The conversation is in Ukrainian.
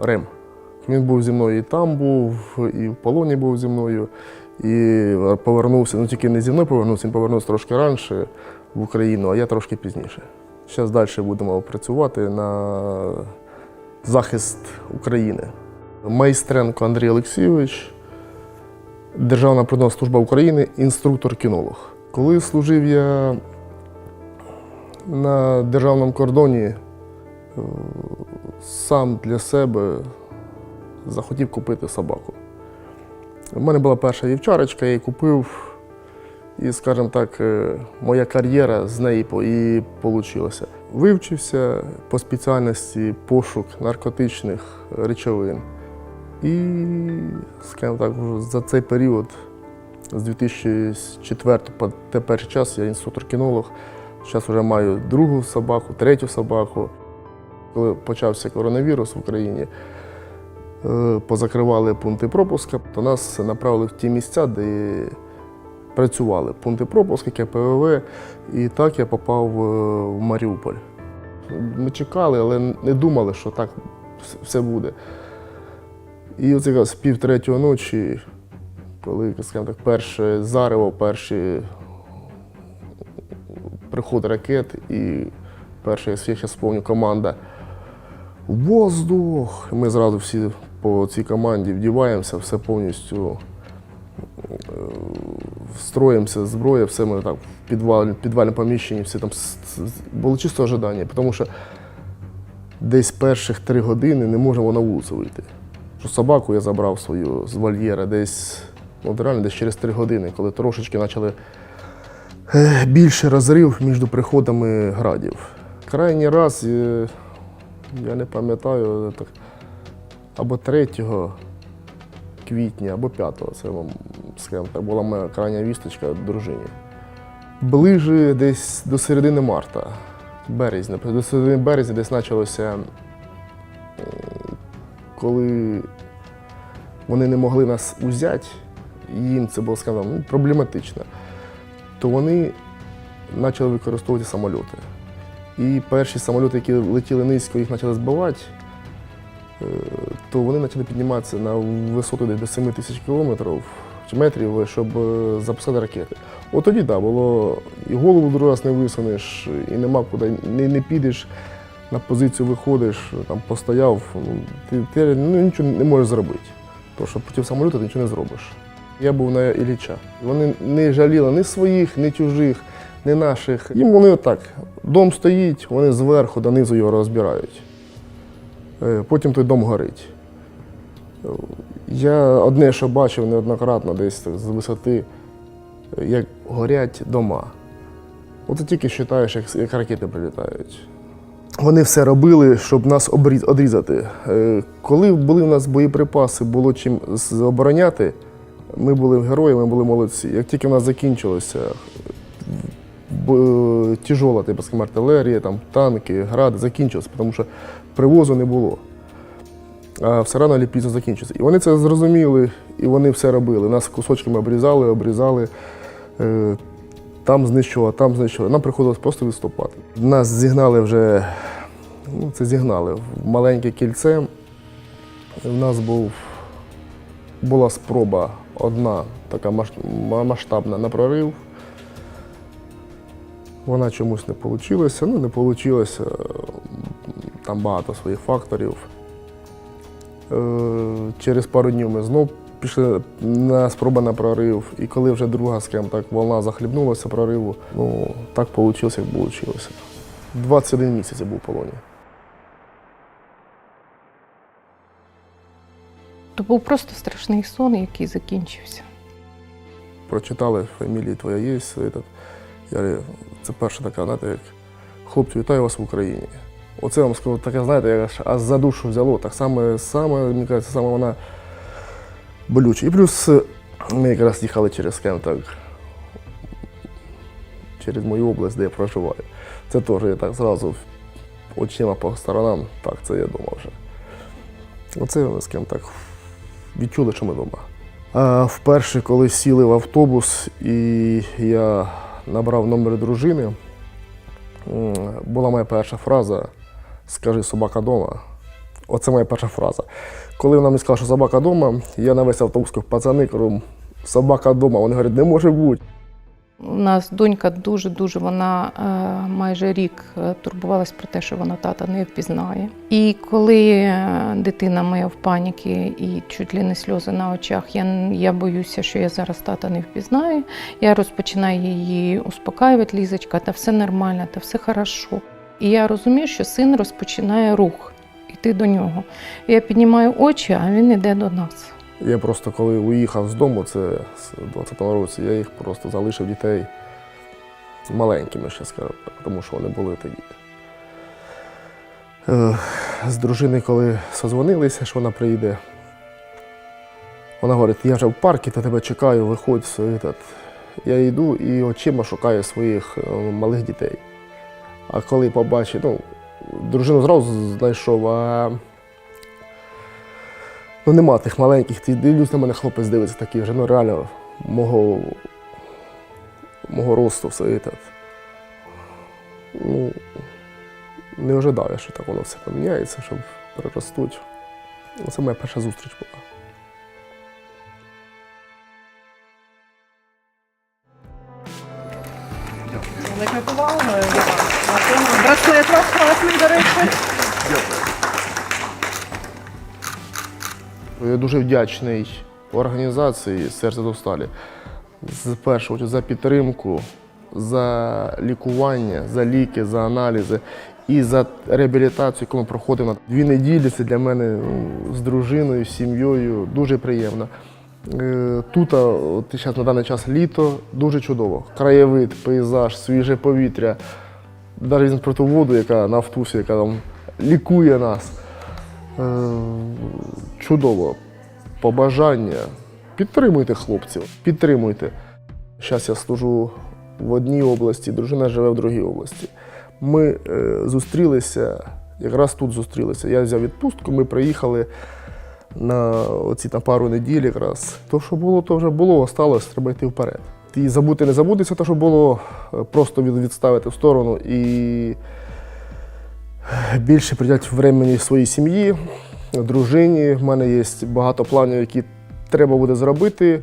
Рим. Він був зі мною і там був, і в полоні був зі мною, і повернувся, ну тільки не зі мною повернувся, він повернувся трошки раніше в Україну, а я трошки пізніше. Зараз далі будемо працювати на захист України. Майстренко Андрій Олексійович, Державна природна служба України, інструктор-кінолог. Коли служив я на державному кордоні, е, сам для себе захотів купити собаку. У мене була перша вівчарочка, я її купив, і, скажімо так, е, моя кар'єра з неї і вийшла. Вивчився по спеціальності пошук наркотичних речовин. І, скажімо так, за цей період, з 2004 по теперішній час, я інструктор-кінолог. Зараз вже маю другу собаку, третю собаку. Коли почався коронавірус в Україні, е, позакривали пункти пропуска, то нас направили в ті місця, де працювали пункти пропуска, КПВВ, і так я попав е, в Маріуполь. Ми чекали, але не думали, що так все буде. І оце якраз пів третього ночі, коли, скажімо так, перше зарево, перші приход ракет і перша, я зараз спомню, команда Воздух! Ми зразу всі по цій команді вдіваємося, все повністю е, встроїмося, зброя, все ми так в підвал, підвальне поміщенні, всі там було чисто ожидання, тому що десь перших три години не можемо на вулицю вийти. Що собаку я забрав свою з вольєра десь, от реально десь через три години, коли трошечки почали е, більше розрив між приходами градів. Крайній раз, е, я не пам'ятаю, так, або 3 квітня, або 5, це вам, скажімо так, була моя крайня вісточка дружині. Ближе десь до середини марта, березня, до середини березня десь почалося, коли вони не могли нас узяти, їм це було скажімо, ну, проблематично, то вони почали використовувати самольоти. І перші самоліти, які летіли низько, їх почали збивати, е, то вони почали підніматися на висоту десь до 7 тисяч кілометрів чи метрів, щоб е, запускати ракети. От тоді так, да, було і голову другий раз не висунеш, і нема куди, не, не підеш, на позицію виходиш, там постояв, ну, ти, ти ну, нічого не можеш зробити. Тому що проти самоліту ти нічого не зробиш. Я був на Ілліча. Вони не жаліли ні своїх, ні чужих, ні наших. Їм вони отак. Дом стоїть, вони зверху донизу його розбирають. Е, Потім той дом горить. Я одне, що бачив неоднократно десь так з висоти, як горять дома. От ти тільки вважаєш, як, як ракети прилітають. Вони все робили, щоб нас одрізати. Е, Коли були в нас боєприпаси, було чим обороняти, ми були героями, ми були молодці. Як тільки в нас закінчилося тяжола типу, скажімо, артилерія, там, танки, гради закінчилося, тому що привозу не було. А все рано чи пізно закінчиться. І вони це зрозуміли, і вони все робили. Нас кусочками обрізали, обрізали, е, там знищували, там знищували. Нам приходилось просто відступати. Нас зігнали вже, ну це зігнали в маленьке кільце. У нас був, була спроба одна така масштабна на прорив. Вона чомусь не вийшла. Ну, не вийшло. Там багато своїх факторів. Е, Через пару днів ми знов пішли на спроба на прорив. І коли вже друга, скажімо так, волна захлібнулася прориву, ну так вийшло, як вийшло. 21 місяць я був в полоні. То був просто страшний сон, який закінчився. прочитали фамілії твоя є. Я, це перша така, знаєте, як хлопці, вітаю вас в Україні. Оце вам скажу, таке, знаєте, як аж, за душу взяло. Так саме, саме, мені кажеться, саме вона болюча. І плюс е, ми якраз їхали через, скажімо так, через мою область, де я проживаю. Це теж я так зразу очима по сторонам, так, це я думав вже. Оце, ми, скажімо так, відчули, що ми вдома. Вперше, коли сіли в автобус і я набрав номер дружини, була моя перша фраза Скажи собака дома. Оце моя перша фраза. Коли вона мені сказала, що собака вдома, я на весь автобус пацани, кажу, собака вдома. Вони говорять, не може бути. У нас донька дуже-дуже вона е, майже рік е, турбувалась про те, що вона тата не впізнає. І коли е, дитина моя в паніки і чуть ли не сльози на очах, я, я боюся, що я зараз тата не впізнаю. Я розпочинаю її успокаювати, Лізочка, та все нормально, та все хорошо. І я розумію, що син розпочинає рух іти до нього. Я піднімаю очі, а він іде до нас. Я просто коли уїхав з дому, це в 20-му році, я їх просто залишив дітей маленькими, ще скажу, тому що вони були тоді. Е, З дружиною, коли созвонилися, що вона прийде, вона говорить, я вже в парку, та тебе чекаю, виходь. все, этот». Я йду і очима шукаю своїх е, малих дітей. А коли побачив, ну, дружину зразу знайшов, а Ну нема тих маленьких, ти дивлюсь на мене, хлопець дивиться такий вже, ну реально мого, мого росту все і так. Ну, не ожидав що так воно все поміняється, щоб переростуть. Ну, Це моя перша зустріч була. Велика повага до вас. Браслет класний, до речі. Я дуже вдячний організації Серце до сталі з першого за підтримку, за лікування, за ліки, за аналізи і за реабілітацію, яку ми проходимо. Дві неділі це для мене ну, з дружиною, з сім'єю дуже приємно. Е, Тут зараз на даний час літо дуже чудово. Краєвид, пейзаж, свіже повітря, навіть візьмемо про ту воду, яка на автусі, яка там лікує нас. Е, Чудово. Побажання. Підтримуйте хлопців, підтримуйте. Зараз я служу в одній області, дружина живе в другій області. Ми е, зустрілися, якраз тут зустрілися. Я взяв відпустку, ми приїхали на оці на пару неділь якраз. То, що було, то вже було, осталось, треба йти вперед. І забути не забудеться, те, що було, е, просто відставити в сторону і більше приділяти времени своїй сім'ї, дружині. В мене є багато планів, які треба буде зробити.